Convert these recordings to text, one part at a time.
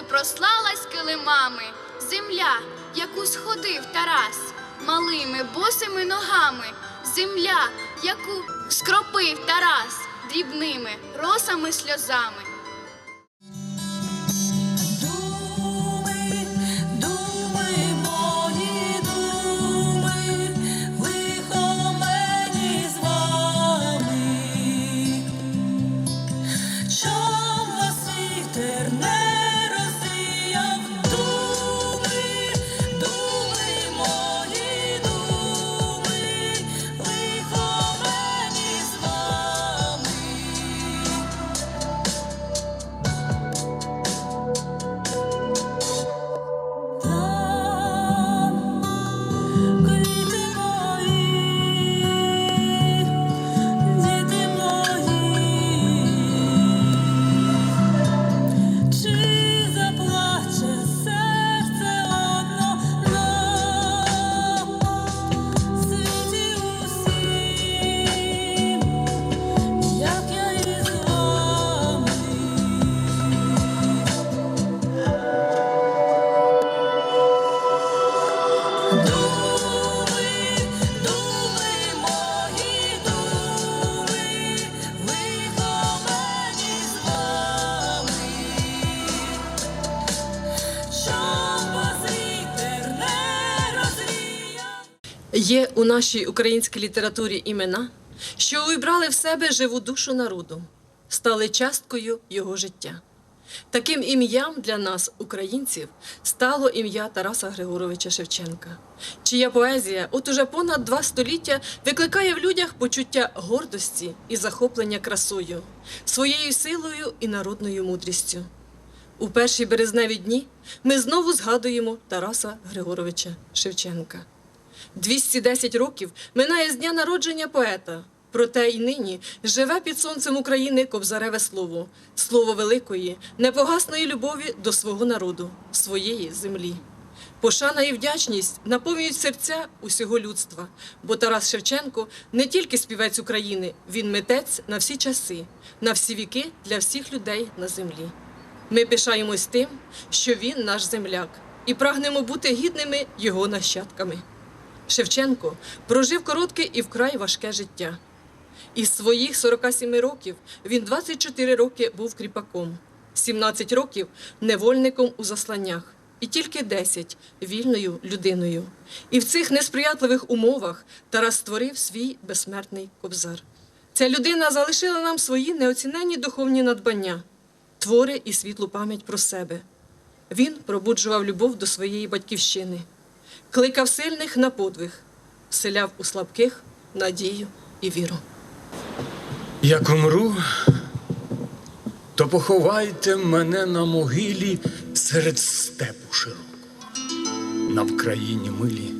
Коли прослалась килимами земля, яку сходив Тарас, малими босими ногами, земля, яку скропив Тарас дрібними росами сльозами. Є у нашій українській літературі імена, що увібрали в себе живу душу народу, стали часткою його життя. Таким ім'ям для нас, українців, стало ім'я Тараса Григоровича Шевченка, чия поезія от уже понад два століття викликає в людях почуття гордості і захоплення красою, своєю силою і народною мудрістю. У перші березневі дні ми знову згадуємо Тараса Григоровича Шевченка. 210 років минає з дня народження поета. Проте й нині живе під сонцем України кобзареве слово, слово великої, непогасної любові до свого народу, своєї землі. Пошана і вдячність наповнюють серця усього людства, бо Тарас Шевченко не тільки співець України, він митець на всі часи, на всі віки для всіх людей на землі. Ми пишаємось тим, що він наш земляк, і прагнемо бути гідними його нащадками. Шевченко прожив коротке і вкрай важке життя. Із своїх 47 років він 24 роки був кріпаком, 17 років невольником у засланнях, і тільки 10 вільною людиною. І в цих несприятливих умовах Тарас створив свій безсмертний кобзар. Ця людина залишила нам свої неоціненні духовні надбання, твори і світлу пам'ять про себе. Він пробуджував любов до своєї батьківщини, кликав сильних на подвиг, вселяв у слабких надію і віру. Як умру, то поховайте мене на могилі серед степу широкого, на Вкраїні милі,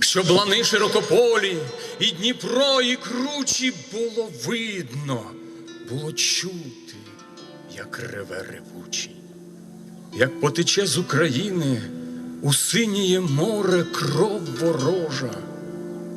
щоб лани широкополі, і Дніпро, і кручі було видно, було чути, як реве ревучий, як потече з України у синіє море кров ворожа.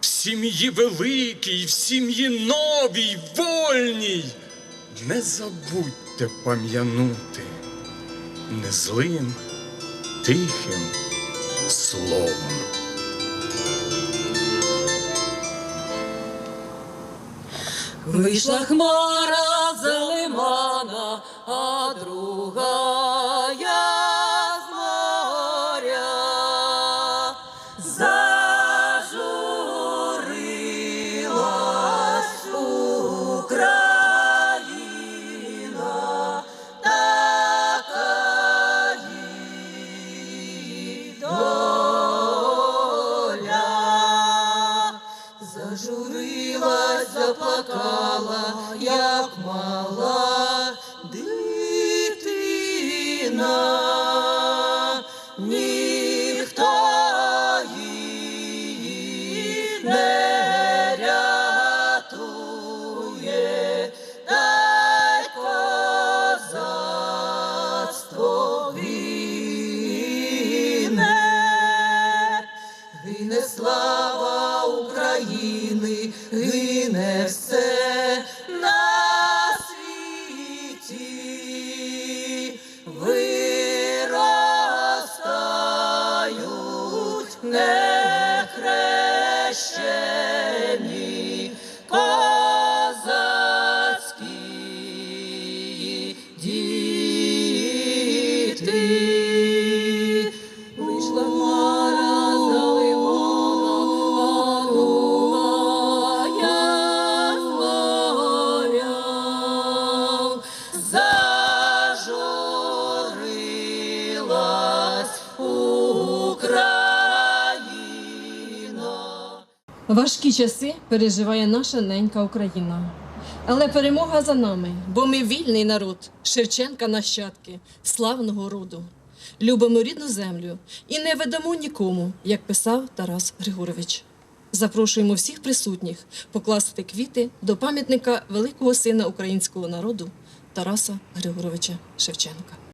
в сім'ї великій, в сім'ї новій, вольній. Не забудьте пам'янути не злим, тихим словом. Вийшла хмара за лимана, а друга Зажурилась, заплакала, як мала Важкі часи переживає наша ненька Україна. Але перемога за нами, бо ми вільний народ, Шевченка нащадки, славного роду. Любимо рідну землю і не ведемо нікому, як писав Тарас Григорович. Запрошуємо всіх присутніх покласти квіти до пам'ятника великого сина українського народу Тараса Григоровича Шевченка.